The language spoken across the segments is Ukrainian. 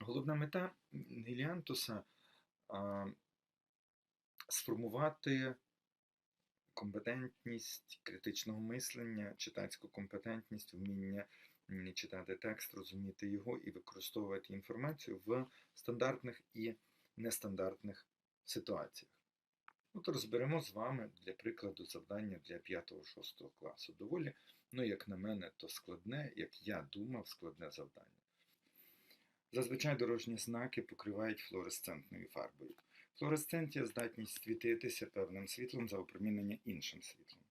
Головна мета Геліантуса сформувати компетентність критичного мислення, читацьку компетентність, вміння читати текст, розуміти його і використовувати інформацію в стандартних і нестандартних ситуаціях. От розберемо з вами для прикладу завдання для 5-6 класу. Доволі, ну, як на мене, то складне, як я думав, складне завдання. Зазвичай дорожні знаки покривають флуоресцентною фарбою. Флуоресценція здатність світитися певним світлом за опромінення іншим світлом.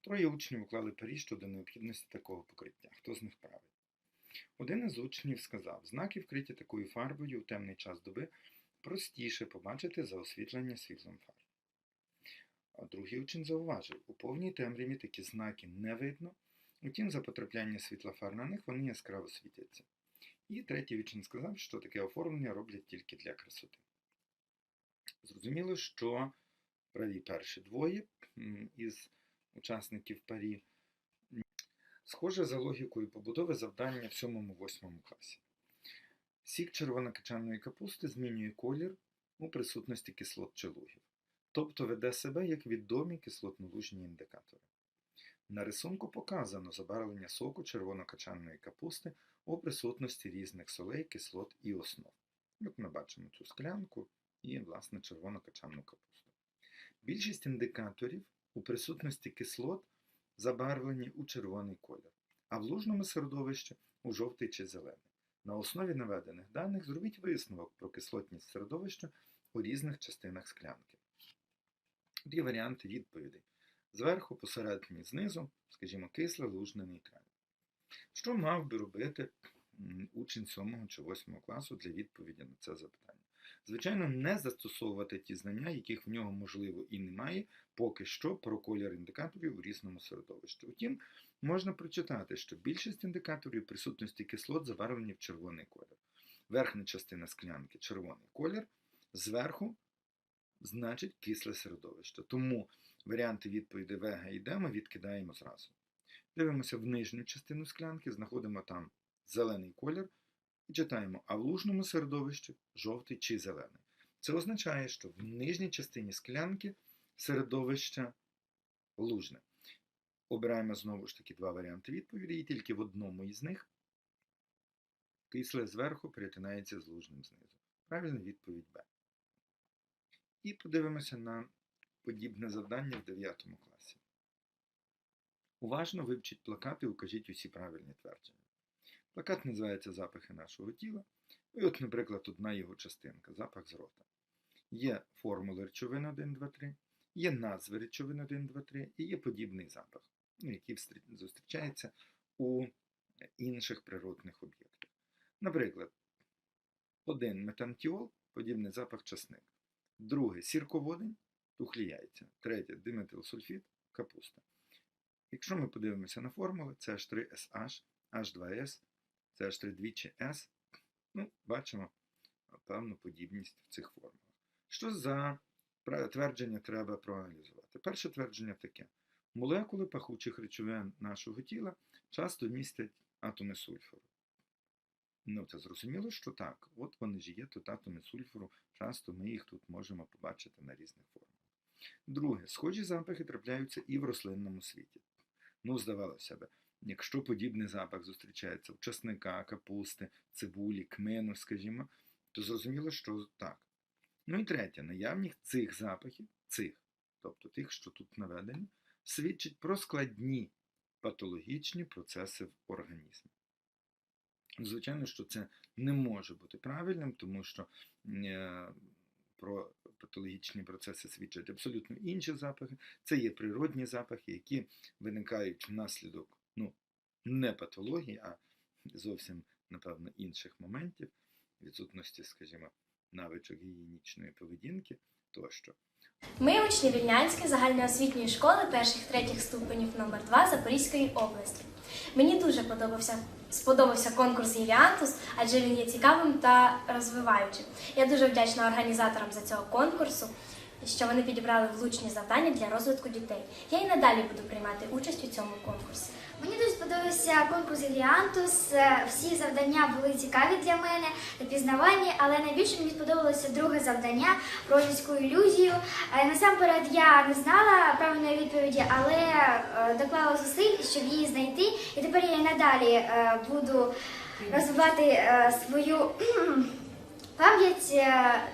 Троє учнів уклали парі щодо необхідності такого покриття. Хто з них правий? Один із учнів сказав, знаки, вкриті такою фарбою у темний час доби, простіше побачити за освітлення світлом фарби. А другий учень зауважив, у повній темряві такі знаки не видно, утім, за потрапляння світла фар на них вони яскраво світяться. І третій учень сказав, що таке оформлення роблять тільки для красоти. Зрозуміло, що праві перші двоє із учасників парі. Схоже за логікою побудови завдання в 7-8 класі. Сік червонокачаної капусти змінює колір у присутності кислот чи лугів, тобто веде себе як відомі кислотно-лужні індикатори. На рисунку показано забарвлення соку червонокачаної капусти у присутності різних солей, кислот і основ. От ми бачимо цю склянку і, власне, червонокачанну капусту. Більшість індикаторів у присутності кислот забарвлені у червоний колір, а в лужному середовищі у жовтий чи зелений. На основі наведених даних зробіть висновок про кислотність середовища у різних частинах склянки. Є варіанти відповідей. Зверху, посередині, знизу, скажімо, кисле, лужне, нейтральне. Що мав би робити учень 7 чи 8 класу для відповіді на це запитання? Звичайно, не застосовувати ті знання, яких в нього можливо і немає, поки що про колір індикаторів у різному середовищі. Утім, можна прочитати, що більшість індикаторів присутності кислот забарвлені в червоний колір. Верхня частина склянки червоний колір, зверху значить кисле середовище. Тому варіанти відповіді В, Г і Д ми відкидаємо зразу. Дивимося в нижню частину склянки, знаходимо там зелений колір і читаємо, а в лужному середовищі жовтий чи зелений. Це означає, що в нижній частині склянки середовище лужне. Обираємо знову ж таки два варіанти відповіді, і тільки в одному із них кисле зверху перетинається з лужним знизу. Правильна відповідь Б. І подивимося на подібне завдання в 9 класі. Уважно вивчіть плакат і укажіть усі правильні твердження. Плакат називається Запахи нашого тіла. І от, наприклад, одна його частинка запах з рота. Є формули речовин 1, 2, 3, є назви речовин 1, 2, 3 і є подібний запах, ну, який зустрічається у інших природних об'єктах. Наприклад, один метантіол подібний запах часник, другий сірководень, тухлі яйця, третє диметилсульфід, капуста. Якщо ми подивимося на формули, CH3SH, H2S, CH3 двічі S, ну, бачимо певну подібність в цих формулах. Що за твердження треба проаналізувати? Перше твердження таке: молекули пахучих речовин нашого тіла часто містять атоми сульфуру. Ну, це зрозуміло, що так. От вони ж є тут атоми сульфуру, часто ми їх тут можемо побачити на різних формулах. Друге, схожі запахи трапляються і в рослинному світі. Ну, здавалося б, якщо подібний запах зустрічається у часника, капусти, цибулі, кмену, скажімо, то зрозуміло, що так. Ну і третє, наявність цих запахів, цих, тобто тих, що тут наведені, свідчить про складні патологічні процеси в організмі. Звичайно, що це не може бути правильним, тому що е, про патологічні процеси свідчать абсолютно інші запахи. Це є природні запахи, які виникають внаслідок ну, не патології, а зовсім, напевно, інших моментів, відсутності, скажімо, навичок гігієнічної поведінки тощо. Ми учні Вільнянської загальноосвітньої школи перших третіх ступенів номер 2 Запорізької області. Мені дуже подобався, сподобався конкурс Євіантус, адже він є цікавим та розвиваючим. Я дуже вдячна організаторам за цього конкурсу. Що вони підібрали влучні завдання для розвитку дітей. Я і надалі буду приймати участь у цьому конкурсі. Мені дуже сподобався конкурс Іліантус. Е, Всі завдання були цікаві для мене та пізнавальні, але найбільше мені сподобалося друге завдання про людську ілюзію. Е, Насамперед я не знала правильної відповіді, але е, доклала зусиль, щоб її знайти. І тепер я і надалі буду розвивати свою пам'ять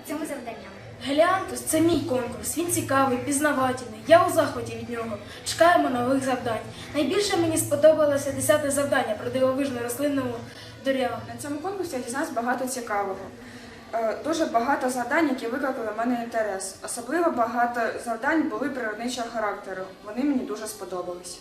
цьому завданням. Геліантус це мій конкурс. Він цікавий, пізнавательний. Я у захваті від нього. Чекаємо нових завдань. Найбільше мені сподобалося десяте завдання про дивовижну рослинну дорягу. На цьому конкурсі я дізнався багато цікавого. Е, Дуже багато завдань, які викликали в мене інтерес. Особливо багато завдань були природничого характеру. Вони мені дуже сподобались.